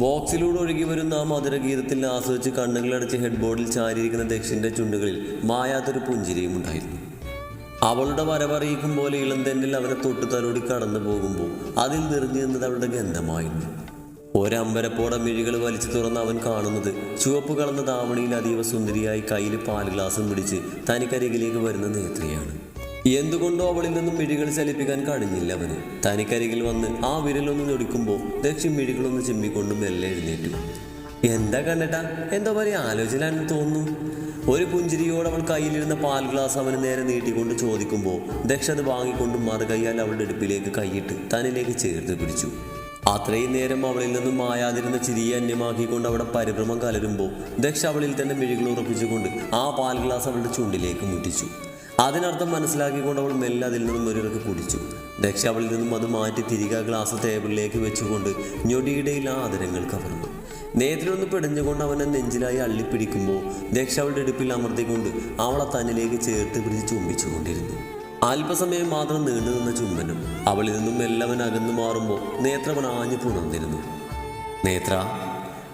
ബോക്സിലൂടെ ഒഴുകി വരുന്ന ആ മധുരഗീതത്തിൽ ആസ്വദിച്ച് കണ്ണുകളടച്ച് ഹെഡ് ബോർഡിൽ ചാരിയിരിക്കുന്ന ദക്ഷിന്റെ ചുണ്ടുകളിൽ മായാത്തൊരു പുഞ്ചിരിയും ഉണ്ടായിരുന്നു. അവളുടെ വരവറിയിക്കും പോലെ ഇളം തെന്നിൽ അവനെ തൊട്ടു തലോടി കടന്നു പോകുമ്പോൾ അതിൽ നിറഞ്ഞു നിന്നത് അവളുടെ ഗന്ധമായിരുന്നു. ഒരമ്പരപ്പോടെ മിഴികൾ വലിച്ചു തുറന്ന് അവൻ കാണുന്നത് ചുവപ്പ് കളന്ന താവണിയിൽ അതീവ സുന്ദരിയായി കയ്യിൽ പാൽ ഗ്ലാസും പിടിച്ച് തനിക്കരികിലേക്ക് വരുന്ന നേത്രിയാണ്. എന്തുകൊണ്ടോ അവളിൽ നിന്നും മിഴികൾ ചലിപ്പിക്കാൻ കഴിഞ്ഞില്ല അവന്. തനിക്കരികിൽ വന്ന് ആ വിരലൊന്ന് ഞൊടിക്കുമ്പോൾ ദക്ഷിൺ മിഴികളൊന്ന് ചിമ്മിക്കൊണ്ട് മെല്ലെ എഴുന്നേറ്റു. എന്താ കണ്ടട്ടാ എന്തോ പറയുക ആലോചനയാണെന്ന് തോന്നുന്നു. ഒരു പുഞ്ചിരിയോട് അവൾ കയ്യിലിരുന്ന പാൽ ഗ്ലാസ് അവന് നേരെ നീട്ടിക്കൊണ്ട് ചോദിക്കുമ്പോൾ ദക്ഷ അത് വാങ്ങിക്കൊണ്ട് മറുകൈയാൽ അവളുടെ അടുപ്പിലേക്ക് കൈയിട്ട് തന്നിലേക്ക് ചേർത്ത് പിടിച്ചു. അത്രയും നേരം അവളിൽ നിന്നും മായാതിരുന്ന ചിരിയെ അന്യമാക്കിക്കൊണ്ട് അവിടെ പരിഭ്രമം കലരുമ്പോൾ ദക്ഷ അവളിൽ തന്നെ മിഴികൾ ഉറപ്പിച്ചുകൊണ്ട് ആ പാൽ ഗ്ലാസ് അവളുടെ ചുണ്ടിലേക്ക് മുട്ടിച്ചു അതിനർത്ഥം മനസ്സിലാക്കിക്കൊണ്ട് അവൾ മെല്ലെ അതിൽ നിന്നും ഒരിറക്ക് കുടിച്ചു. ദക്ഷ അവളിൽ നിന്നും അത് മാറ്റി തിരികെ ഗ്ലാസ് ടേബിളിലേക്ക് വെച്ചുകൊണ്ട് ഞൊടിയിടയിൽ ആ ആദരങ്ങൾ കവർന്നു. നേത്രമൊന്ന് പിടഞ്ഞുകൊണ്ട് അവനെ നെഞ്ചിലായി അള്ളിപ്പിടിക്കുമ്പോൾ ദക്ഷ അവളുടെ ഇടുപ്പിൽ അമർത്തിക്കൊണ്ട് അവളെ തന്നിലേക്ക് ചേർത്ത് പിടിച്ച് ചുംബിച്ചുകൊണ്ടിരുന്നു. അല്പസമയം മാത്രം നീണ്ടു നിന്ന ചുംബനം അവളിൽ നിന്നും എല്ലാവൻ അകന്നു മാറുമ്പോൾ നേത്രവൻ ആഞ്ഞു പുണർന്നിരുന്നു. നേത്ര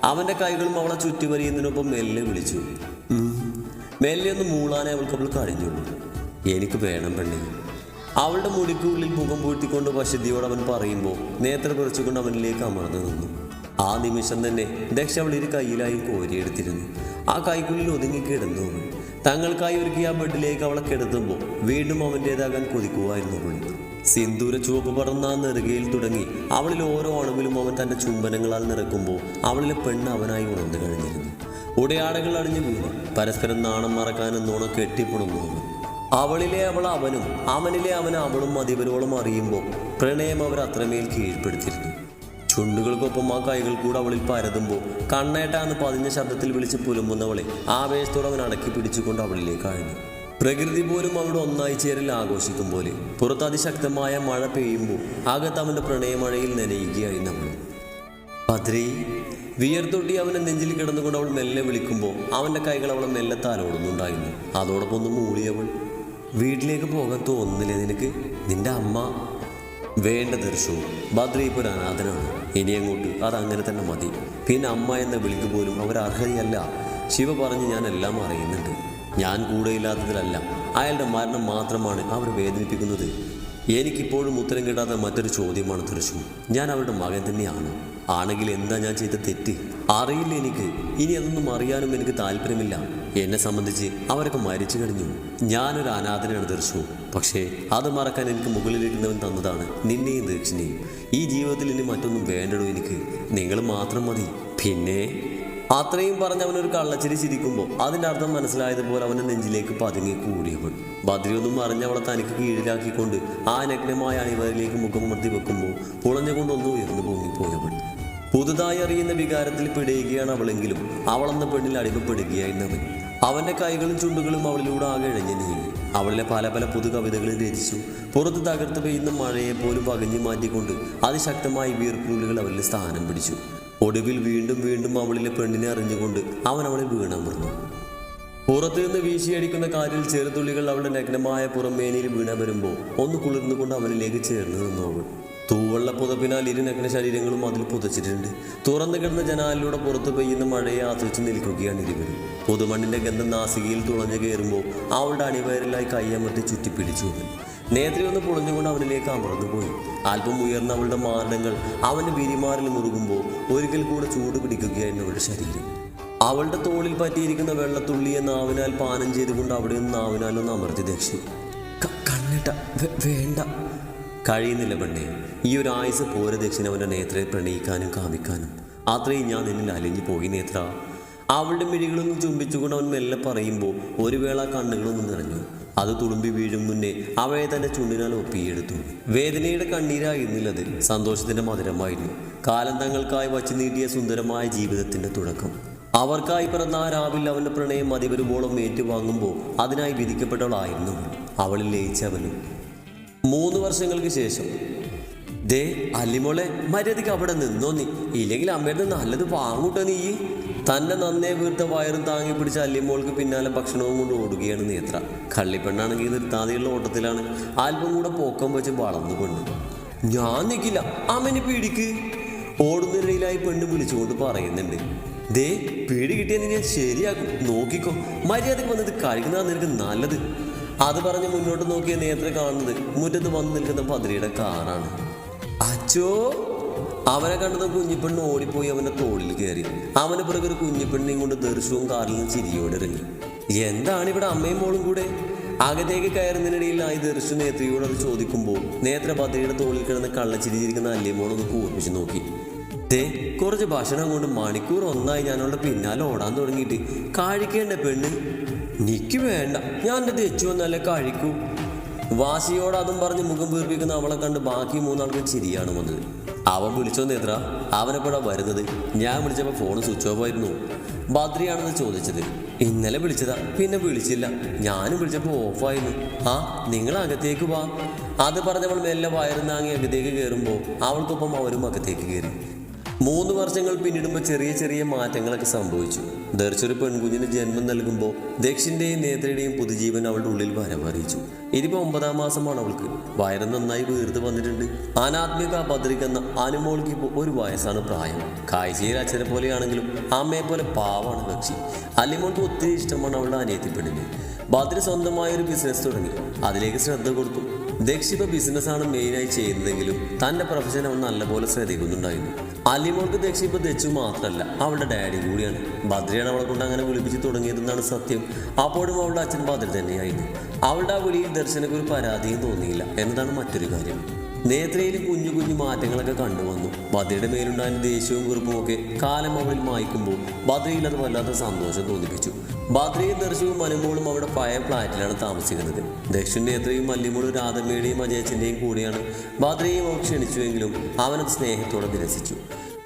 അവന്റെ കൈകളും അവളെ ചുറ്റി വരിയുന്നതിനൊപ്പം മെല്ലെ വിളിച്ചു. മെല്ലെ ഒന്ന് മൂളാനേ അവൾക്ക് അവൾ കഴിഞ്ഞുള്ളൂ. എനിക്ക് വേണം പെണ്ണേ അവളുടെ മുടിക്കുള്ളിൽ മുഖം പൂഴ്ത്തിക്കൊണ്ട് വശതിയോട് അവൻ പറയുമ്പോൾ നേത്ര കുറച്ചുകൊണ്ട് അവനിലേക്ക് അമർന്നു നിന്നു. ആ നിമിഷം തന്നെ ദക്ഷ അവൾ ഇരു കയ്യിലായി കോരിയെടുത്തിരുന്നു. ആ കൈക്കുള്ളിൽ ഒതുങ്ങി കിടന്നു തങ്ങൾക്കായി ഒരുക്കിയ ആ ബെഡിലേക്ക് അവളെ കിടത്തുമ്പോൾ വീണ്ടും അവന്റേതാകാൻ കൊതിക്കുമായിരുന്നു അവൾ. സിന്ദൂര ചുവപ്പ് പടർന്ന ആ നെറുകയിൽ തുടങ്ങി അവളിൽ ഓരോ അണുവിലും അവൻ തന്റെ ചുംബനങ്ങളാൽ നിറക്കുമ്പോൾ അവളിലെ പെണ്ണ് അവനായി ഉണർന്നു കഴിഞ്ഞിരുന്നു. ഉടയാടകൾ അടിഞ്ഞു വീണു. പരസ്പരം നാണം മറക്കാനെന്നോണം കെട്ടിപ്പുണർന്നു അവളിലെ അവൾ അവനും അവനിലെ അവൻ അവളും മതിവരോളം അറിയുമ്പോൾ പ്രണയം അവർ അത്രമേൽ കീഴ്പ്പെടുത്തിയിരുന്നു. ചുണ്ടുകൾക്കൊപ്പം ആ കൈകൾ കൂടെ അവളിൽ പരതുമ്പോൾ കണ്ണേട്ടാന്ന് പതിഞ്ഞ ശബ്ദത്തിൽ വിളിച്ച് പുലുമ്പുന്നവളെ ആവേശത്തോടെ അവൻ അടക്കി പിടിച്ചുകൊണ്ട് അവളിലേക്ക് ആഴ്ന്നു. പ്രകൃതി പോലും അവിടെ ഒന്നായി ചേരൽ ആഘോഷിക്കും പോലെ പുറത്ത് അതിശക്തമായ മഴ പെയ്യുമ്പോൾ അകത്ത് അവന്റെ പ്രണയമഴയിൽ നനയുകയായി നമ്മൾ. ഭദ്രേ വിയർത്തൊട്ടി അവനെ നെഞ്ചിൽ കിടന്നുകൊണ്ട് അവൾ മെല്ലെ വിളിക്കുമ്പോൾ അവന്റെ കൈകൾ അവളെ മെല്ലെ താലോടുന്നുണ്ടായിരുന്നു. അതോടൊപ്പം ഒന്ന് മൂളിയവൾ വീട്ടിലേക്ക് പോകാൻ തോന്നുന്നില്ലേ നിനക്ക്? നിന്റെ അമ്മ വേണ്ട ദർശവും ഭദ്ര ഇപ്പോൾ ഒരു ഇനി അങ്ങോട്ട് അതങ്ങനെ തന്നെ മതി. പിന്നെ അമ്മ എന്ന വിളിക്ക് പോലും അവർ അർഹതയല്ല ശിവ പറഞ്ഞ് ഞാൻ എല്ലാം അറിയുന്നുണ്ട്. ഞാൻ കൂടെയില്ലാത്തതിലല്ല. അയാളുടെ മരണം മാത്രമാണ് അവർ വേദനിപ്പിക്കുന്നത്. എനിക്കിപ്പോഴും ഉത്തരം കിട്ടാത്ത മറ്റൊരു ചോദ്യമാണ് തൃശു. ഞാൻ അവരുടെ മകൻ തന്നെയാണ്. ആണെങ്കിൽ എന്താ ഞാൻ ചെയ്ത തെറ്റ്? അറിയില്ല എനിക്ക്. ഇനി അതൊന്നും അറിയാനും എനിക്ക് താല്പര്യമില്ല. എന്നെ സംബന്ധിച്ച് അവരൊക്കെ മരിച്ചു കഴിഞ്ഞു. ഞാനൊരു അനാഥനാണ് ദർശു പക്ഷേ അത് മറക്കാൻ എനിക്ക് മുകളിലിരുന്നവൻ തന്നതാണ് നിന്നെയും ദക്ഷിണയും. ഈ ജീവിതത്തിൽ ഇനി മറ്റൊന്നും വേണ്ടടോ എനിക്ക്. നിങ്ങൾ മാത്രം മതി. പിന്നെ? അത്രയും പറഞ്ഞ് അവനൊരു കള്ളച്ചിരി ചിരിക്കുമ്പോൾ അതിന്റെ അർത്ഥം മനസ്സിലായതുപോലെ അവന്റെ നെഞ്ചിലേക്ക് പതുങ്ങി കൂടിയവൾ. ബദ്രിയൊന്നും അറിഞ്ഞ് അവളെ തനിക്ക് കീഴിലാക്കിക്കൊണ്ട് ആ നഗ്നമായ അണിവരിലേക്ക് മുഖമർത്തി വെക്കുമ്പോൾ പുളഞ്ഞുകൊണ്ടൊന്ന് ഉയർന്നു പൊങ്ങിപ്പോയവൾ. പുതുതായി അറിയുന്ന വികാരത്തിൽ പിടയുകയാണ് അവളെങ്കിലും. അവളെന്ന പെണ്ണിൽ അടിമപ്പെടുകയായിരുന്നവൻ. അവന്റെ കൈകളും ചുണ്ടുകളും അവളിലൂടെ ആകെ ഇഴഞ്ഞു നീങ്ങി. അവളിലെ പല പല പുതു കവിതകളിൽ രചിച്ചു. പുറത്ത് തകർത്ത് പെയ്യുന്ന മഴയെ പോലും പകഞ്ഞു മാറ്റിക്കൊണ്ട് അതിശക്തമായി വീർപ്പുള്ളികൾ അവളിൽ സ്ഥാനം പിടിച്ചു. ഒടുവിൽ വീണ്ടും വീണ്ടും അവളിലെ പെണ്ണിനെ അറിഞ്ഞുകൊണ്ട് അവൻ അവളെ വീണമർന്നു പുറത്തു നിന്ന് വീശിയടിക്കുന്ന കാറ്റിൽ ചെറുതുള്ളികൾ അവളുടെ നഗ്നമായ പുറമേനയിൽ വീണ വരുമ്പോൾ ഒന്ന് കുളിർന്നുകൊണ്ട് അവനിലേക്ക് ചേർന്ന് നിന്നു തൂവള്ള പുതപ്പിനാൽ ഇരുനഗ്ന ശരീരങ്ങളും അതിൽ പുതച്ചിട്ടുണ്ട്. തുറന്നു കിടന്ന ജനാലിലൂടെ പുറത്തു പെയ്യുന്ന മഴയെ ആസ്വദിച്ച് നിൽക്കുകയാണ് ഇരുവരും. പുതുമണ്ണിന്റെ ഗന്ധം നാസികയിൽ തുളഞ്ഞു കയറുമ്പോൾ അവളുടെ അണിവയറിലായി കയ്യമർത്തി ചുറ്റിപ്പിടിച്ചു അവൻ. നേത്രി ഒന്ന് പൊളിഞ്ഞുകൊണ്ട് അവനിലേക്ക് അമർന്നു പോയി. അല്പം ഉയർന്ന അവളുടെ മാരണങ്ങൾ അവന്റെ വിരിമാറിൽ മുറുകുമ്പോൾ ഒരിക്കൽ കൂടെ ചൂട് പിടിക്കുകയായിരുന്നു അവളുടെ ശരീരം. അവളുടെ തോളിൽ പറ്റിയിരിക്കുന്ന വെള്ളത്തുള്ളിയെ നാവിനാൽ പാനം ചെയ്തുകൊണ്ട് അവിടെ നിന്ന് നാവിനാൽ ഒന്ന് അമർത്തി ദക്ഷി കണ്ണിട്ട വേണ്ട. കഴിയുന്നില്ല പെണ്ണെ. ഈ ഒരു ആയുസ് പോര ദക്ഷിണ അവന്റെ നേത്രയെ പ്രണയിക്കാനും കാമിക്കാനും. അത്രയും ഞാൻ നിന്നിൽ അലിഞ്ഞു പോയി നേത്ര. അവളുടെ മിഴികളൊന്നും ചുംബിച്ചുകൊണ്ട് അവൻ മെല്ലെ പറയുമ്പോൾ ഒരു വേള കണ്ണുകളൊന്നും നിറഞ്ഞു. അത് തുളുമ്പി വീഴും മുന്നേ അവയെ തന്റെ ചുണ്ടിനാൽ ഒപ്പിയെടുത്തു. വേദനയുടെ കണ്ണീരായിരുന്നില്ലത് സന്തോഷത്തിന്റെ മധുരമായിരുന്നു. കാലം തങ്ങൾക്കായി വച്ചു നീട്ടിയ സുന്ദരമായ ജീവിതത്തിന്റെ തുടക്കം. അവർക്കായി പിറന്ന ആ രാവിൽ അവന്റെ പ്രണയം അതിവരുവോളം ഏറ്റുവാങ്ങുമ്പോൾ അതിനായി വിധിക്കപ്പെട്ടവളായിരുന്നു അവളിൽ ലയിച്ചവനും മൂന്ന് വർഷങ്ങൾക്ക് ശേഷം. ദേ അല്ലിമോളെ മര്യാദയ്ക്ക് അവിടെ നിന്നോ നീ. ഇല്ലെങ്കിൽ അമ്മയുടെ നല്ലത് വാങ്ങൂട്ടോ നീ. തന്നെ നന്നേ വീർത്ത വയറും താങ്ങി പിടിച്ച അല്ലിമോൾക്ക് പിന്നാലെ ഭക്ഷണവും കൊണ്ട് ഓടുകയാണ് നേത്ര. കള്ളിപ്പെണ്ണാണെങ്കിൽ നിർത്താതെയുള്ള ഓട്ടത്തിലാണ്. ആൽബം കൂടെ പോക്കം വെച്ച് വളർന്നുകൊണ്ട് ഞാൻ നിൽക്കില്ല അമ്മനെ പീടിക്ക് ഓടുന്നതിനിടയിലായി പെണ്ണ് വിളിച്ചുകൊണ്ട് പറയുന്നുണ്ട്. ദേ പേടി കിട്ടിയെന്ന് ഞാൻ ശരിയാക്കും. നോക്കിക്കോ. മര്യാദയ്ക്ക് വന്നത് കഴിക്കുന്നതാണ് നിനക്ക് നല്ലത്. അത് പറഞ്ഞ് മുന്നോട്ട് നോക്കിയ നേത്ര കാണുന്നത് മുറ്റത്ത് വന്നു നിൽക്കുന്ന പതിരിയുടെ കാറാണ്. അച്ചോ അവനെ കണ്ടത് കുഞ്ഞിപ്പെണ്ണ് ഓടിപ്പോയി അവന്റെ തോളിൽ കയറി. അവന് പിറകെ ഒരു കുഞ്ഞിപ്പെണ്ണിനെയും കൊണ്ട് ദർശവും കാറിൽ നിന്ന് ചിരിയോടെ ഇറങ്ങി. എന്താണ് ഇവിടെ അമ്മയും മോളും കൂടെ? അകത്തേക്ക് കയറുന്നതിനിടയിൽ ആയി ദർശു നേത്രയോട് അത് ചോദിക്കുമ്പോൾ നേത്ര ഭദ്രയുടെ തോളിൽ കിടന്ന് കള്ളച്ചിരി ചിരിക്കുന്ന അല്ലിമോളൊന്ന് കൂർപ്പിച്ച് നോക്കി. ദേ കുറച്ച് ഭക്ഷണം കൊണ്ട് മണിക്കൂർ ഒന്നായി ഞാനവളുടെ പിന്നാലെ ഓടാൻ തുടങ്ങിയിട്ട്. കാഴിക്കേണ്ട പെണ്ണ്. നിക്ക് വേണ്ട. ഞാൻ എന്റെ തെച്ചു വന്നാലേ കഴിക്കൂ. വാശിയോട് അതും പറഞ്ഞ് മുഖം വീർപ്പിക്കുന്ന അവളെ കണ്ട് ബാക്കി മൂന്നാൾക്ക് ചിരിയാണ് വന്നത്. അവൻ വിളിച്ചോ നേത്ര അവനെപ്പോഴാ വരുന്നത്. ഞാൻ വിളിച്ചപ്പോൾ ഫോൺ സ്വിച്ച് ഓഫ് ആയിരുന്നു. ബദ്രിയാണെന്ന് ചോദിച്ചത്. ഇന്നലെ വിളിച്ചതാ പിന്നെ വിളിച്ചില്ല. ഞാനും വിളിച്ചപ്പോൾ ഓഫായിരുന്നു ആ നിങ്ങൾ അകത്തേക്ക് വാ. അത് പറഞ്ഞവൾ മെല്ലെ വയറുന്നാങ്ങി അകത്തേക്ക് കയറുമ്പോൾ അവൾക്കൊപ്പം അവരും അകത്തേക്ക് കയറി മൂന്ന് വർഷങ്ങൾ പിന്നിടുമ്പോൾ ചെറിയ ചെറിയ മാറ്റങ്ങളൊക്കെ സംഭവിച്ചു. ദർശൊരു പെൺകുഞ്ഞിന് ജന്മം നൽകുമ്പോൾ ദക്ഷിന്റെയും നേത്രയുടെയും പുതുജീവൻ അവളുടെ ഉള്ളിൽ വരവറിയിച്ചു. ഇതിപ്പോ ഒമ്പതാം മാസമാണ് അവൾക്ക്. വയറ് നന്നായി വീർത്ത് വന്നിട്ടുണ്ട്. അനാത്മിക എന്ന അനുമോൾക്ക് ഇപ്പോൾ ഒരു വയസ്സാണ് പ്രായം. കാഴ്ചയിൽ അച്ഛനെ പോലെയാണെങ്കിലും അമ്മയെ പോലെ പാവാണ് കക്ഷി അല്ലിമോൾക്ക് ഒത്തിരി ഇഷ്ടമാണ് അവളുടെ അനിയത്തി പെണ്ണിന്. ഭദ്ര സ്വന്തമായ ഒരു ബിസിനസ് തുടങ്ങി. അതിലേക്ക് ശ്രദ്ധ കൊടുത്തു. ദക്ഷിപ്പ ബിസിനസ്സാണ് മെയിനായി ചെയ്യുന്നതെങ്കിലും തന്റെ പ്രൊഫഷൻ അവൻ നല്ലപോലെ ശ്രദ്ധിക്കുന്നുണ്ടായിരുന്നു. അലിമോൾക്ക് ദക്ഷിപ്പ ദച്ചു മാത്രമല്ല അവളുടെ ഡാഡി കൂടിയാണ്. ഭദ്രയാണ് അവളെ കൊണ്ട് അങ്ങനെ വിളിപ്പിച്ച് തുടങ്ങിയതെന്നാണ് സത്യം. അപ്പോഴും അവളുടെ അച്ഛൻ ഭദ്ര തന്നെയായിരുന്നു. അവളുടെ ആ വിളിയിൽ ദർശനക്ക് ഒരു പരാതിയും തോന്നിയില്ല. എന്നതാണ് മറ്റൊരു കാര്യം. നേത്രയിൽ കുഞ്ഞു കുഞ്ഞു മാറ്റങ്ങളൊക്കെ കണ്ടുവന്നു. ഭദ്രയുടെ മേലുണ്ടായ ദേഷ്യവും കുറിപ്പും ഒക്കെ കാലം അവളിൽ മായ്ക്കുമ്പോൾ ഭദ്രയിൽ അത് വല്ലാത്ത സന്തോഷം തോന്നിപ്പിച്ചു. ഭദ്രയും ദർശവും മനുമോളും അവിടെ പഴയ ഫ്ലാറ്റിലാണ് താമസിക്കുന്നത്. ദക്ഷിൻ നേത്രയും മല്ലിമോളും രാധമ്മയുടെയും അജയച്ചന്റെയും കൂടെയാണ് ബാദ്രിയെയും അവർ ക്ഷണിച്ചുവെങ്കിലും അവനത് സ്നേഹത്തോടെ നിരസിച്ചു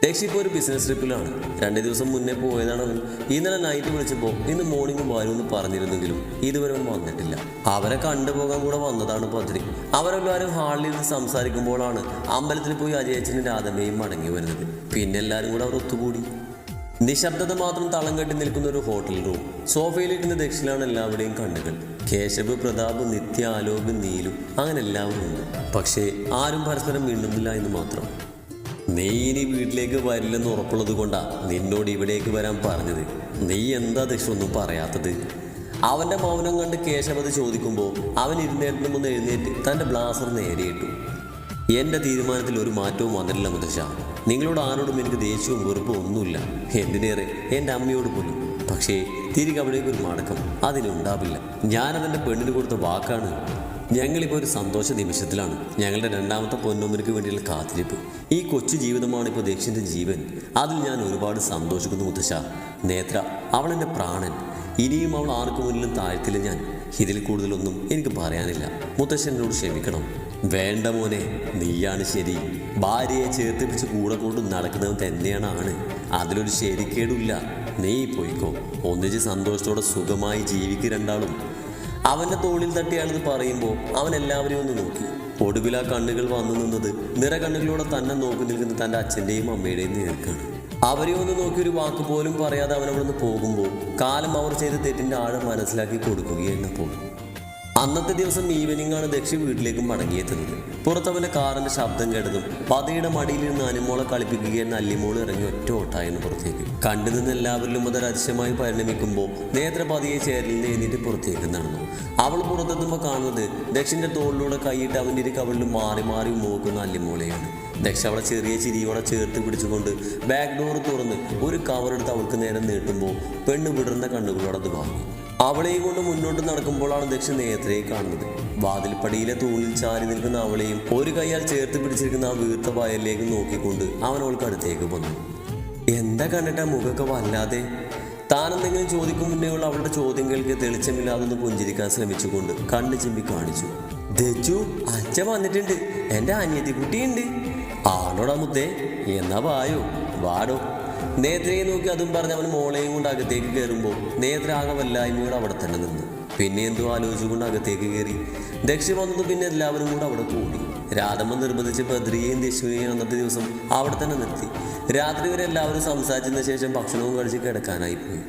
ദക്ഷി ഇപ്പോൾ ഒരു ബിസിനസ് ട്രിപ്പിലാണ് രണ്ട് ദിവസം മുന്നേ പോയതാണ് അവൻ. ഇന്നലെ നൈറ്റ് വിളിച്ചപ്പോൾ ഇന്ന് മോർണിംഗ് വരുമെന്ന് പറഞ്ഞിരുന്നെങ്കിലും ഇതുവരെ വന്നിട്ടില്ല. അവരെ കണ്ടുപോകാൻ കൂടെ വന്നതാണ് പത്രി അവരെല്ലാവരും ഹാളിൽ ഇരുന്ന് സംസാരിക്കുമ്പോഴാണ് അമ്പലത്തിൽ പോയി അജയച്ചനും രാധമ്മയും മടങ്ങി വരുന്നത്. പിന്നെ എല്ലാവരും കൂടെ അവർ ഒത്തുകൂടി. നിശബ്ദത മാത്രം തളം കെട്ടി നിൽക്കുന്ന ഒരു ഹോട്ടൽ റൂം. സോഫയിലിരുന്ന് ദക്ഷിലാണ് എല്ലാവരുടെയും കണ്ണുകൾ. കേശവ് പ്രതാപ് നിത്യ ആലോക് നീലു അങ്ങനെ എല്ലാവരും ഉണ്ട്. പക്ഷേ ആരും പരസ്പരം മിണ്ടുന്നില്ല എന്ന് മാത്രം. നീ ഇനി വീട്ടിലേക്ക് വരില്ലെന്ന് ഉറപ്പുള്ളത് കൊണ്ടാ നിന്നോട് ഇവിടേക്ക് വരാൻ പറഞ്ഞത്. നീ എന്താ ദക്ഷ ഒന്നും പറയാത്തത്? അവന്റെ മൗനം കണ്ട് കേശവത് ചോദിക്കുമ്പോൾ അവൻ ഇരുന്നേറ്റിന് മുന്ന് എഴുന്നേറ്റ് തന്റെ ബ്ലാസർ നേരെയിട്ടു. എന്റെ തീരുമാനത്തിൽ ഒരു മാറ്റവും വന്നിട്ടില്ല മുതശ്ശ നിങ്ങളോട് ആരോടും എനിക്ക് ദേഷ്യവും വെറുപ്പും ഒന്നുമില്ല. എന്തിനേറെ? എന്റെ അമ്മയോട് പോലും. പക്ഷേ തിരികെ അവിടേക്ക് ഒരു മടക്കം അതിനുണ്ടാവില്ല. ഞാനതെന്റെ പെണ്ണിന് കൊടുത്ത വാക്കാണ്. ഞങ്ങളിപ്പോൾ ഒരു സന്തോഷ നിമിഷത്തിലാണ്. ഞങ്ങളുടെ രണ്ടാമത്തെ പൊന്നോമനക്ക് വേണ്ടിയുള്ള കാത്തിരിപ്പ്. ഈ കൊച്ചു ജീവിതമാണ് ഇപ്പോൾ ദക്ഷിന്റെ ജീവൻ. അതിൽ ഞാൻ ഒരുപാട് സന്തോഷിക്കുന്നു മുത്തശ്ശ. നേത്ര അവൾ എന്റെ പ്രാണൻ. ഇനിയും അവൾ ആർക്കു മുന്നിലും താഴ്ത്തില്ല ഞാൻ. ഇതിൽ കൂടുതലൊന്നും എനിക്ക് പറയാനില്ല. മുത്തശ്ശനോട് ക്ഷമിക്കണം. വേണ്ട മോനെ നീയാണ് ശരി. ഭാര്യയെ ചേർത്ത് പിടിച്ച് കൂടെ കൊണ്ട് നടക്കുന്നവൻ തന്നെയാണ് ആണ്. അതിലൊരു ശരിക്കേടില്ല നീ പോയിക്കോ. ഒന്നിച്ച് സന്തോഷത്തോടെ സുഖമായി ജീവിക്കുക രണ്ടാളും. അവന്റെ തോളിൽ തട്ടിയാണെന്ന് പറയുമ്പോൾ അവൻ എല്ലാവരെയും ഒന്ന് നോക്കി. ഒടുവിൽ ആ കണ്ണുകൾ വന്നു നിന്നത് നിറ കണ്ണുകളോടെ തന്നെ നോക്കി നിൽക്കുന്ന തന്റെ അച്ഛന്റെയും അമ്മയുടെയും നേർക്കാണ്. അവരെ ഒന്ന് നോക്കി ഒരു വാക്ക് പോലും പറയാതെ അവൻ അവിടെ നിന്ന് പോകുമ്പോൾ കാലം അവർ ചെയ്ത തെറ്റിന്റെ ആഴം മനസ്സിലാക്കി കൊടുക്കുകയാണ് അപ്പോൾ. അന്നത്തെ ദിവസം ഈവനിംഗ് ആണ് ദക്ഷി വീട്ടിലേക്ക് മടങ്ങിയെത്തുന്നത്. പുറത്തവന്റെ കാറിന്റെ ശബ്ദം കേട്ടതും പതയുടെ മടിയിൽ നിന്ന് അനുമോളെ കളിപ്പിക്കുകയെന്ന് അല്ലിമോൾ ഇറങ്ങി ഒറ്റ ഓട്ടായിരുന്നു പുറത്തേക്ക്. കണ്ടു നിന്ന് എല്ലാവരിലും അത് അതിശയമായി പരിണമിക്കുമ്പോൾ നേത്രപതിയെ ചേരിൽ നിന്ന് എഴുന്നേറ്റ് പുറത്തേക്ക് നടന്നു. അവൾ പുറത്തെത്തുമ്പോൾ കാണുന്നത് ദക്ഷിന്റെ തോളിലൂടെ കൈയിട്ട് അവന്റെ ഇരു കവിളിൽ മാറി മാറി നോക്കുന്ന അല്ലിമോളെയാണ്. ദക്ഷ അവളെ ചെറിയ ചിരിയോടെ ചേർത്ത് പിടിച്ചുകൊണ്ട് ബാക്ക് ഡോർ തുറന്ന് ഒരു കവറെടുത്ത് അവൾക്ക് നേരെ നീട്ടുമ്പോൾ പെണ്ണ് വിടർന്ന കണ്ണുകളോടത് വാങ്ങി. അവളെയും കൊണ്ട് മുന്നോട്ട് നടക്കുമ്പോഴാണ് ദക്ഷ നേത്രയെ കാണുന്നത്. വാതിൽപ്പടിയിലെ തൂണിൽ ചാരി നിൽക്കുന്ന അവളെയും ഒരു കൈയാൽ ചേർത്ത് പിടിച്ചിരിക്കുന്ന ആ വീർത്ത വയലിലേക്ക് നോക്കിക്കൊണ്ട് അവൻ അവൾക്ക് അടുത്തേക്ക് വന്നു. എന്താ കണ്ടിട്ട് മുഖമൊക്കെ വല്ലാതെ? താനെന്തെങ്കിലും ചോദിക്കും മുന്നേ ഉള്ള അവളുടെ ചോദ്യങ്ങൾക്ക് തെളിച്ചമില്ലാതെ ഒന്ന് പുഞ്ചിരിക്കാൻ ശ്രമിച്ചുകൊണ്ട് കണ്ണു ചിമ്പി കാണിച്ചു. ദച്ചു അച്ഛ വന്നിട്ടുണ്ട്. എന്റെ അനിയത്തി കുട്ടിയുണ്ട് ആണോടാ മുത്തേ? എന്നാ വായോ. വാടോ. നേത്രയെ നോക്കി അതും പറഞ്ഞ് അവൻ മോളെയും കൊണ്ട് അകത്തേക്ക് കയറുമ്പോൾ നേത്ര വല്ലായ്മയോട് അവിടെ തന്നെ നിന്നു. പിന്നെ എന്തോ ആലോചിച്ചുകൊണ്ട് അകത്തേക്ക് കയറി. ദക്ഷ വന്നത് പിന്നെ എല്ലാവരും കൂടെ അവിടെ കൂടി. രാധമ്മ നിർബന്ധിച്ച് ബദ്രിയെയും ദശുവിനെയും അന്നത്തെ ദിവസം അവിടെ തന്നെ നിർത്തി. രാത്രി വരെ എല്ലാവരും സംസാരിച്ചതിന് ശേഷം ഭക്ഷണവും കഴിച്ച് കിടക്കാനായി പോയി.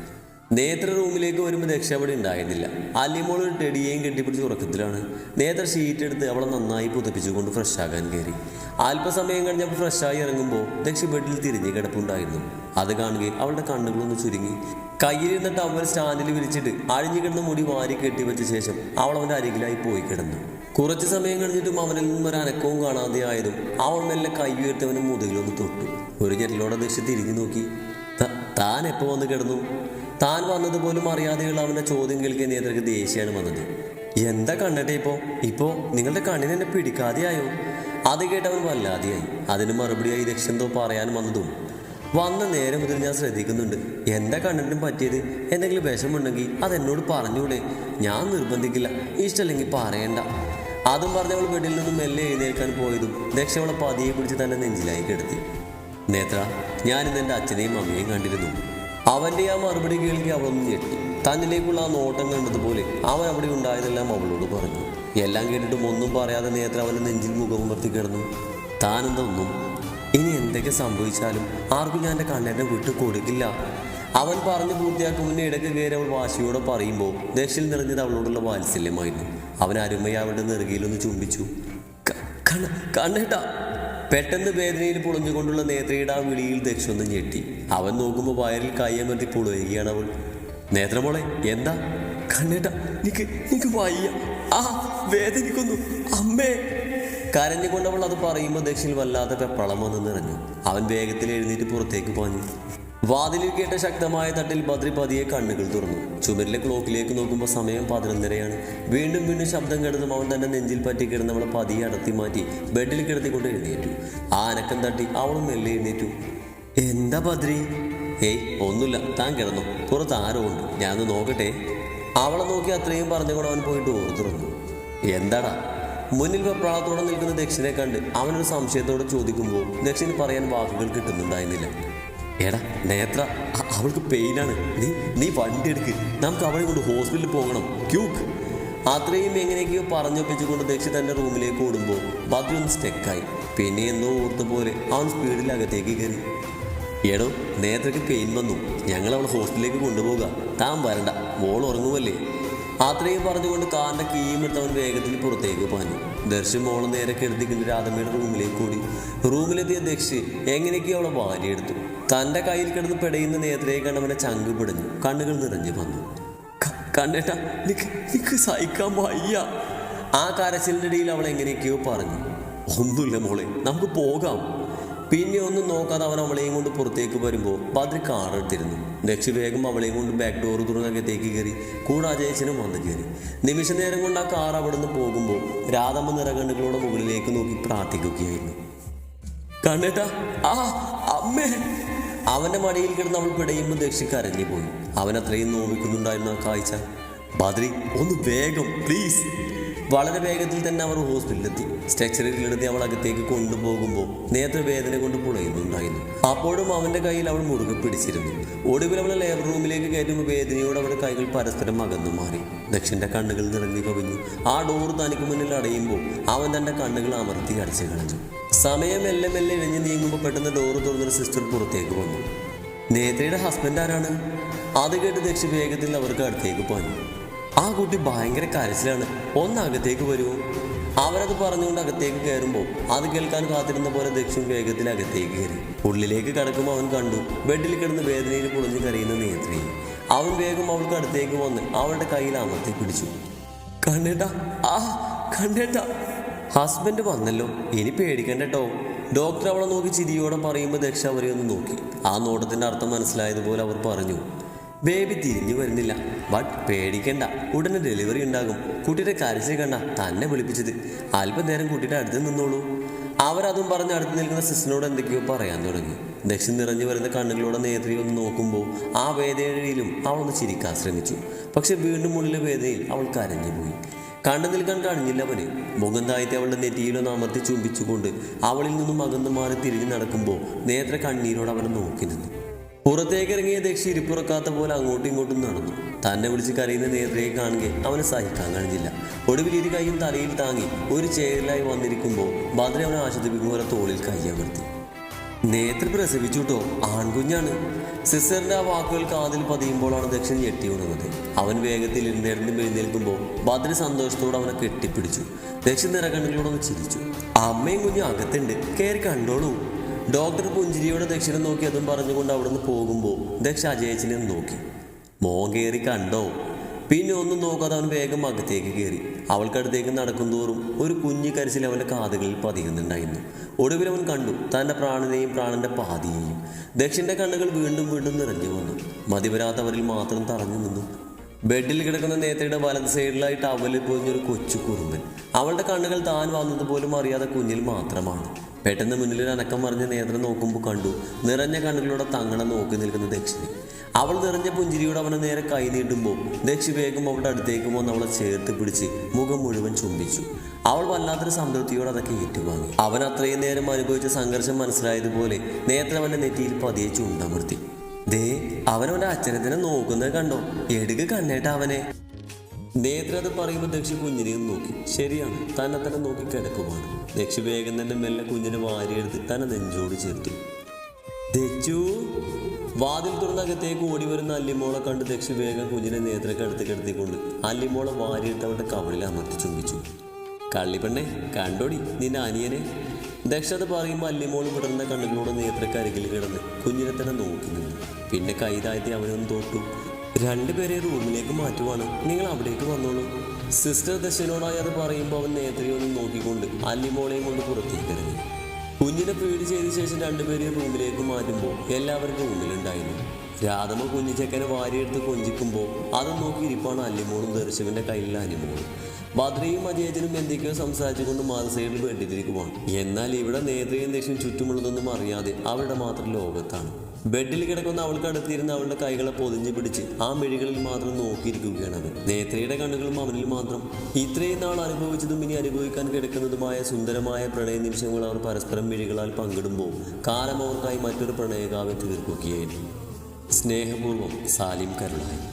നേത്ര റൂമിലേക്ക് വരുമ്പോൾ രക്ഷപ്പെടി ഉണ്ടായിരുന്നില്ല. അലിമോൾ ഒരു ടെടിയേയും കെട്ടിപ്പിടിച്ച് ഉറക്കത്തിലാണ്. നേത്ര ഷീറ്റ് എടുത്ത് അവളെ നന്നായി പുതപ്പിച്ചുകൊണ്ട് ഫ്രഷാകാൻ കയറി. അല്പസമയം കഴിഞ്ഞപ്പോൾ ഫ്രഷായി ഇറങ്ങുമ്പോൾ ദക്ഷ ബെഡിൽ തിരിഞ്ഞ് കിടപ്പുണ്ടായിരുന്നു. അത് കാണുകയും അവളുടെ കണ്ണുകളൊന്ന് ചുരുങ്ങി. കയ്യിലിരുന്ന ടവൽ സ്റ്റാൻഡിൽ വിരിച്ചിട്ട് അഴിഞ്ഞു കിടന്ന മുടി വാരി കെട്ടിവെച്ച ശേഷം അവൾ അവന്റെ അരികിലായി പോയി കിടന്നു. കുറച്ച് സമയം കഴിഞ്ഞിട്ടും അവനിൽ നിന്നും ഒരു അനക്കവും കാണാതെ ആയതും അവൾ മെല്ലെ കൈ ഉയർത്തവനും മുതുകിലൊന്ന് തൊട്ടു. ഒരു ഞെരലോടെ ദക്ഷ തിരിഞ്ഞു നോക്കി. താൻ എപ്പോൾ വന്ന് കിടന്നു? താൻ വന്നത് പോലും അറിയാതെയുള്ള അവന്റെ ചോദ്യം കേൾക്കിയ നേതൃക്ക് ദേഷ്യമാണ് വന്നത്. എന്താ കണ്ടിട്ടേ ഇപ്പോൾ ഇപ്പോൾ നിങ്ങളുടെ കണ്ണിന് എന്നെ പിടിക്കാതെയായോ? അത് കേട്ടവൻ വല്ലാതെയായി. അതിന് മറുപടിയായി ദക്ഷ എന്തോ പറയാൻ വന്നതും. വന്ന നേരം മുതൽ ഞാൻ ശ്രദ്ധിക്കുന്നുണ്ട്. എന്താ കണ്ണിനും പറ്റിയത്? എന്തെങ്കിലും വിഷമുണ്ടെങ്കിൽ അതെന്നോട് പറഞ്ഞൂടെ? ഞാൻ നിർബന്ധിക്കില്ല. ഇഷ്ടമല്ലെങ്കിൽ പറയണ്ട. അതും പറഞ്ഞ് അവൾ നിന്നും മെല്ലെ എഴുന്നേൽക്കാൻ പോയതും ദക്ഷ അവളെ പതിയെ പിടിച്ച് തന്നെ നെഞ്ചിലായി കിടത്തി. നേത്ര ഞാനിന്ന് എന്റെ അച്ഛനെയും അമ്മയെയും കണ്ടിരുന്നു. അവന്റെ ആ മറുപടി കേൾക്കി അവളൊന്ന് ഞെട്ടി. തന്നിലേക്കുള്ള ആ നോട്ടം കണ്ടതുപോലെ അവൻ അവിടെ ഉണ്ടായതെല്ലാം അവളോട് പറഞ്ഞു. എല്ലാം കേട്ടിട്ടും ഒന്നും പറയാതെ നേത്ര അവന്റെ നെഞ്ചിൽ മുഖമുമർത്തി കിടന്നു. താനെന്തൊന്നും ഇനി എന്തൊക്കെ സംഭവിച്ചാലും ആർക്കും ഞാൻ എന്റെ കണ്ണേറ്റം വിട്ടു കൊടുക്കില്ല. അവൻ പറഞ്ഞു പൂർത്തിയാക്കും മുന്നേ ഇടയ്ക്ക് കയറി അവൾ വാശിയോടെ പറയുമ്പോൾ ദക്ഷിൽ നിറഞ്ഞത് അവളോടുള്ള വാത്സല്യമായിരുന്നു. അവൻ അരുമയെ അവളുടെ നെറുകയിലൊന്ന് ചുംബിച്ചു. "ക- കണ്ണ കണ്ണേട്ടാ പെട്ടെന്ന് വേദനയിൽ പൊളിഞ്ഞുകൊണ്ടുള്ള നേത്രയുടെ ആ വിളിയിൽ ദക്ഷൊന്ന് ഞെട്ടി. അവൻ നോക്കുമ്പോൾ വയറിൽ കയ്യമർത്തി പൊളുകയാണ് അവൾ. നേത്രമോളെ എന്താ? കണ്ണേട്ട നിക്ക് നിക്ക് വയ്യ. ആ വേദനിക്കുന്നു. അമ്മേ. കരഞ്ഞുകൊണ്ടവൾ അത് പറയുമ്പോൾ ദക്ഷിൽ വല്ലാത്ത പെപ്പളം വന്ന് നിറഞ്ഞു. അവൻ വേഗത്തിൽ എഴുന്നേറ്റ് പുറത്തേക്ക് പാഞ്ഞു. വാതിലിൽ കേട്ട ശക്തമായ തട്ടിൽ ബദ്രി പതിയെ കണ്ണുകൾ തുറന്നു. ചുമരിലെ ക്ലോക്കിലേക്ക് നോക്കുമ്പോൾ സമയം പതിനൊന്നരയാണ്. വീണ്ടും വീണ്ടും ശബ്ദം കേട്ടതും അവൻ തന്റെ നെഞ്ചിൽ പറ്റി കിടന്നവളെ പതിയെ അടത്തി മാറ്റി ബെഡിൽ കിടത്തിക്കൊണ്ട് എഴുന്നേറ്റു. ആ അനക്കം തട്ടി അവളും മെല്ലെ എഴുന്നേറ്റു. എന്താ ബദ്രി? ഏയ് ഒന്നുമില്ല. താൻ കിടന്നു. പുറത്ത് ആരോ ഉണ്ട്. ഞാനൊന്ന് നോക്കട്ടെ. അവളെ നോക്കി അത്രയും പറഞ്ഞുകൊണ്ട് അവൻ പോയിട്ട് ഓർ തുറന്നു. എന്താടാ? മുന്നിൽ വെപ്രാളത്തോടെ നിൽക്കുന്ന ദക്ഷിനെ കണ്ട് അവനൊരു സംശയത്തോടെ ചോദിക്കുമ്പോൾ ദക്ഷിന് പറയാൻ വാക്കുകൾ കിട്ടുന്നുണ്ടായിരുന്നില്ല. എടാ നേത്ര അവൾക്ക് പെയിനാണ്. നീ നീ വണ്ടി എടുക്ക്. നമുക്ക് അവളെ കൊണ്ട് ഹോസ്പിറ്റലിൽ പോകണം. ക്യൂക്ക്. അത്രയും എങ്ങനെയൊക്കെയോ പറഞ്ഞൊപ്പിച്ചുകൊണ്ട് ദക്ഷി തന്റെ റൂമിലേക്ക് ഓടുമ്പോൾ ഒന്ന് സ്റ്റെക്കായി. പിന്നെ എന്തോ ഓർത്ത പോലെ അവൻ സ്പീഡിൽ അകത്തേക്ക് കയറി. എടോ നേത്രയ്ക്ക് പെയിൻ വന്നു. ഞങ്ങൾ അവൾ ഹോസ്പിറ്റലിലേക്ക് കൊണ്ടുപോകുക താൻ വരണ്ട. മോൾ ഉറങ്ങുമല്ലേ അത്രയും പറഞ്ഞുകൊണ്ട് കാറിന്റെ കീയും അവൻ വേഗത്തിൽ പുറത്തേക്ക് പാഞ്ഞു. ദർശൻ മോൾ നേരെ കെടുത്തിക്കുന്ന രാധമ്മയുടെ റൂമിലേക്ക് ഓടി. റൂമിലെത്തിയ ദക്ഷി എങ്ങനെയൊക്കെയോ അവളെ വാരിയെടുത്തു. തന്റെ കയ്യിൽ കിടന്ന് പെടയുന്ന നേത്രയെ കണ്ടവനെ ചങ്ക് പിടഞ്ഞു. കണ്ണുകൾ നിറഞ്ഞു വന്നു. കണ്ണേട്ടാ നിക്ക് നിക്ക് സഹിക്കാൻ വയ്യ. ആ കരച്ചിലിന്റെ ഇടയിൽ അവൾ എങ്ങനെയൊക്കെയോ പറഞ്ഞു. ഒന്നുമില്ല മോളെ നമുക്ക് പോകാം. പിന്നെ ഒന്നും നോക്കാതെ അവൻ അവളെയും കൊണ്ട് പുറത്തേക്ക് വരുമ്പോൾ ബദ്രി കാറെടുത്തിരുന്നു. ദക്ഷി വേഗം അവളെയും കൊണ്ട് ബാക്ക് ഡോർ തുറന്നകത്തേക്ക് കയറി കൂടെ അജയച്ചനും വന്നു കയറി. നിമിഷ നേരം കൊണ്ട് ആ കാർ അവിടെ നിന്ന് പോകുമ്പോൾ രാധമ്മ നിറകണ്ണുകളുടെ മുകളിലേക്ക് നോക്കി പ്രാർത്ഥിക്കുകയായിരുന്നു. കണ്ണേട്ട ആ അമ്മേ. അവന്റെ മടിയിൽ കിടന്ന് അവൾ പിടയുമ്പോൾ ദക്ഷി കരഞ്ഞു പോയി അവൻ അത്രയും നോവിക്കുന്നുണ്ടായിരുന്നു കാഴ്ച. ബദ്രി ഒന്ന് വേഗം പ്ലീസ് വളരെ വേഗത്തിൽ തന്നെ അവർ ഹോസ്പിറ്റലിലെത്തി. സ്ട്രക്ചറിലെടുത്ത് അവൾ അകത്തേക്ക് കൊണ്ടുപോകുമ്പോൾ നേത്രവേദന കൊണ്ട് പുളയുന്നുണ്ടായിരുന്നു. അപ്പോഴും അവന്റെ കയ്യിൽ അവൾ മുറുകെ പിടിച്ചിരുന്നു. ഒടുവിൽ അവളെ ലേബർ റൂമിലേക്ക് കയറ്റുമ്പോൾ വേദനയോട് അവരുടെ കൈകൾ പരസ്പരം അകന്നു മാറി. ദക്ഷിന്റെ കണ്ണുകൾ നിറഞ്ഞു കവിഞ്ഞു. ആ ഡോർ തനിക്ക് മുന്നിൽ അടയുമ്പോൾ അവൻ തന്റെ കണ്ണുകൾ അമർത്തി അടച്ചു കളഞ്ഞു. സമയം മെല്ലെ മെല്ലെ ഇഴഞ്ഞു നീങ്ങുമ്പോൾ പെട്ടെന്ന് ഡോറ് തുറന്നൊരു സിസ്റ്റർ പുറത്തേക്ക് വന്നു. നേത്രയുടെ ഹസ്ബൻഡ് ആരാണ്? അത് കേട്ട് ദക്ഷി വേഗത്തിൽ അവർക്ക് അടുത്തേക്ക് പോയി കുട്ടി ഭയങ്കര കരച്ചിലാണ്. ഒന്ന് അകത്തേക്ക് വരുമോ അവരത് പറഞ്ഞുകൊണ്ട് അകത്തേക്ക് കയറുമ്പോൾ അത് കേൾക്കാൻ കാത്തിരുന്ന പോലെ ദക്ഷിൻ വേഗത്തിൽ അകത്തേക്ക് കയറി. ഉള്ളിലേക്ക് കടക്കുമ്പോൾ അവൻ കണ്ടു ബെഡിൽ കിടന്ന് വേദനയിൽ പൊളിഞ്ഞു കരയുന്ന നേത്രി. അവൻ വേഗം അവൾക്ക് അടുത്തേക്ക് വന്ന് അവളുടെ കയ്യിൽ അമർത്തി പിടിച്ചു. കണ്ടേട്ടാ ആ കണ്ടേട്ടാ ഹസ്ബൻഡ് വന്നല്ലോ. ഇനി പേടിക്കണ്ട ഡോക്ടർ അവളെ നോക്കി ചിരിയോടെ പറയുമ്പോൾ ദക്ഷ അവരെ ഒന്ന് നോക്കി. ആ നോട്ടത്തിന്റെ അർത്ഥം മനസ്സിലായതുപോലെ അവർ പറഞ്ഞു. ബേബി തിരിഞ്ഞു വരുന്നില്ല. ബട്ട് പേടിക്കണ്ട. ഉടനെ ഡെലിവറി ഉണ്ടാകും. കുട്ടിയുടെ കരച്ചിൽ കണ്ട തന്നെ വിളിപ്പിച്ചത്. അല്പനേരം കുട്ടിയുടെ അടുത്ത് നിന്നോളൂ. അവരതും പറഞ്ഞ് അടുത്ത് നിൽക്കുന്ന സിസ്റ്ററിനോട് എന്തൊക്കെയോ പറയാൻ തുടങ്ങി. ദക്ഷിൺ നിറഞ്ഞു വരുന്ന കണ്ണുകളോടെ നേത്രി ഒന്ന് നോക്കുമ്പോൾ ആ വേദനയിലും അവളൊന്ന് ചിരിക്കാൻ ശ്രമിച്ചു. പക്ഷെ വീണ്ടും ഉള്ളിലെ വേദനയിൽ അവൾ കരഞ്ഞുപോയി കണ്ടു നിൽക്കാൻ കഴിഞ്ഞില്ല അവന്. മുഖം താഴ്ത്തി അവളുടെ നെറ്റിയിലൊന്ന് അമർത്തി ചുംബിച്ചുകൊണ്ട് അവളിൽ നിന്നും അകന്നു മാറി തിരിഞ്ഞു നടക്കുമ്പോൾ നേത്ര കണ്ണീരോട് അവനെ നോക്കി നിന്നു. പുറത്തേക്ക് ഇറങ്ങിയ ദക്ഷി ഇരിപ്പുറക്കാത്ത പോലെ അങ്ങോട്ടും ഇങ്ങോട്ടും നടന്നു. തന്നെ വിളിച്ച് കരയുന്ന നേരത്തെ കാണുക അവന് സഹിക്കാൻ കഴിഞ്ഞില്ല. ഒടുവിൽ ഇരു കൈയും തലയിൽ താങ്ങി ഒരു ചേരിലായി വന്നിരിക്കുമ്പോൾ ഭദ്ര അവനെ ആശ്വസിപ്പിക്കും പോലെ തോളിൽ കയ്യമർത്തി നേത്ര പ്രസവിച്ചു കേട്ടോ ആൺകുഞ്ഞാണ്. സിസ്റ്ററിന്റെ ആ വാക്കുകൾ കാതിൽ പതിയുമ്പോഴാണ് ദക്ഷൻ ഞെട്ടി ഉണർന്നത്. അവൻ വേഗത്തിൽ ഇരുന്നേറിനും എഴുന്നേൽക്കുമ്പോൾ ഭദ്ര സന്തോഷത്തോടെ അവനെ കെട്ടിപ്പിടിച്ചു. ദക്ഷൻ നിറകണ്ണിലൂടെ ചിരിച്ചു. അമ്മയും കുഞ്ഞും അകത്തുണ്ട്. കയറി കണ്ടോളൂ. ഡോക്ടർ പുഞ്ചിരിയോട് ദക്ഷിണെ നോക്കി അതും പറഞ്ഞുകൊണ്ട് അവിടുന്ന് പോകുമ്പോൾ ദക്ഷ അജയച്ചിനെ നോക്കി. മോൻ കയറി കണ്ടോ? പിന്നെ ഒന്നും നോക്കാതെ അവൻ വേഗം അകത്തേക്ക് കയറി അവൾക്കടുത്തേക്ക് നടക്കും തോറും ഒരു കുഞ്ഞു കരച്ചിൽ അവന്റെ കാതുകളിൽ പതിയുന്നുണ്ടായിരുന്നു. ഒടുവിൽ അവൻ കണ്ടു തന്റെ പ്രാണനെയും പ്രാണന്റെ പാതിയെയും. ദക്ഷിന്റെ കണ്ണുകൾ വീണ്ടും വീണ്ടും നിറഞ്ഞു വന്നു. മതിവരാത്തവരിൽ മാത്രം തറഞ്ഞു നിന്നു. ബെഡിൽ കിടക്കുന്ന നേത്രയുടെ വലത് സൈഡിലായിട്ട് അവലിൽ പൊതിഞ്ഞൊരു കൊച്ചു കുറുമ്പൻ. അവളുടെ കണ്ണുകൾ താൻ വന്നത് പോലും അറിയാതെ കുഞ്ഞിൽ മാത്രമാണ്. പെട്ടെന്ന് മുന്നിൽ ഒരു അനക്കം പറഞ്ഞ നേത്രം നോക്കുമ്പോൾ കണ്ടു. നിറഞ്ഞ കണ്ണുകളോടെ തങ്ങളെ നോക്കി നിൽക്കുന്ന ദക്ഷിണി. അവൾ നിറഞ്ഞ പുഞ്ചിരിയോടെ അവനെ നേരെ കൈ നീട്ടുമ്പോൾ ദക്ഷി വേഗം അവളുടെ അടുത്തേക്ക് വന്ന് അവളെ ചേർത്ത് പിടിച്ച് മുഖം മുഴുവൻ ചുംബിച്ചു. അവൾ വല്ലാത്തൊരു സംതൃപ്തിയോടെ അതൊക്കെ ഏറ്റുവാങ്ങി. അവൻ അത്രയും നേരം അനുഭവിച്ച സംഘർഷം മനസ്സിലായതുപോലെ നേത്രം അവന്റെ നെറ്റിയിൽ പതിയെ ചുണ്ടമർത്തി. ദേ അവനവന്റെ അച്ഛനെ തന്നെ നോക്കുന്നത് കണ്ടോ? എടുക്ക് കണ്ണേട്ട അവനെ. നേത്ര അത് പറയുമ്പോൾ ദക്ഷി കുഞ്ഞിനെയും നോക്കി. ശരിയാണ് തന്നെ തന്നെ നോക്കി കിടക്കുമാണ് ദക്ഷി വേഗം തന്നെ മെല്ലെ കുഞ്ഞിനെ വാരിയെടുത്ത് തന്നെ നെഞ്ചോട് ചേർത്തു. ദച്ചു വാതിൽ തുറന്നകത്തേക്ക് ഓടി വരുന്ന അല്ലിമോളെ കണ്ട് ദക്ഷി വേഗം കുഞ്ഞിനെ നേത്രക്ക് അടുത്ത് കിടത്തിക്കൊണ്ട് അല്ലിമോളെ വാരിയെടുത്ത് അവളുടെ കവളിൽ അമർത്തി ചുംബിച്ചു. കള്ളിപ്പെണ്ണേ കണ്ടോടി നിന്റെ അനിയനെ? ദക്ഷ അത് പറയുമ്പോൾ അല്ലിമോൾ വിടർന്ന കണ്ണുകളോട് നേത്രക്കരികിൽ കിടന്ന് കുഞ്ഞിനെ തന്നെ നോക്കി നിന്നു. പിന്നെ കൈ താഴ്ത്തി അവനൊന്ന് തോട്ടു രണ്ടുപേരെ റൂമിലേക്ക് മാറ്റുവാണ്. നിങ്ങൾ അവിടേക്ക് വന്നോളൂ. സിസ്റ്റർ ദശനോടായി അത് പറയുമ്പോൾ അവൻ നേത്രയെ നോക്കിക്കൊണ്ട് അല്ലിമോളെയും കൊണ്ട് പുറത്തേക്ക് ഇറങ്ങി കുഞ്ഞിനെ ഫീഡ് ചെയ്ത ശേഷം രണ്ടുപേരെ റൂമിലേക്ക് മാറ്റുമ്പോൾ എല്ലാവരും റൂമിലുണ്ടായിരുന്നു. രാധമ്മ കുഞ്ഞിച്ചക്കനെ വാരിയെടുത്ത് കൊഞ്ചിക്കുമ്പോൾ അത് നോക്കി ഇരിപ്പാണ് അല്ലിമോളും ദർശകന്റെ കയ്യിലെ അനിമോളും ഭദ്രയും അജയജനും എന്തൊക്കെയോ സംസാരിച്ചുകൊണ്ട് മാനസൈഡിൽ ബെഡിലിരിക്കുവാണ് എന്നാൽ ഇവിടെ നേത്രയും ദക്ഷം ചുറ്റുമുള്ളതൊന്നും അറിയാതെ അവരുടെ മാത്രം ലോകത്താണ്. ബെഡിൽ കിടക്കുന്ന അവൾക്ക് അടുത്തിരുന്ന് അവളുടെ കൈകളെ പൊതിഞ്ഞു പിടിച്ച് ആ മെഴികളിൽ മാത്രം നോക്കിയിരിക്കുകയാണ് അവൻ. നേത്രയുടെ കണ്ണുകളും അവനിൽ മാത്രം. ഇത്രയും നാൾ അനുഭവിച്ചതും ഇനി അനുഭവിക്കാൻ കിടക്കുന്നതുമായ സുന്ദരമായ പ്രണയ നിമിഷങ്ങൾ അവർ പരസ്പരം മെഴികളാൽ പങ്കിടുമ്പോൾ കാലം അവർക്കായി മറ്റൊരു പ്രണയകാവ്യം തീർക്കുകയായിരുന്നു സ്നേഹപൂർവം സാലിം കരുളായി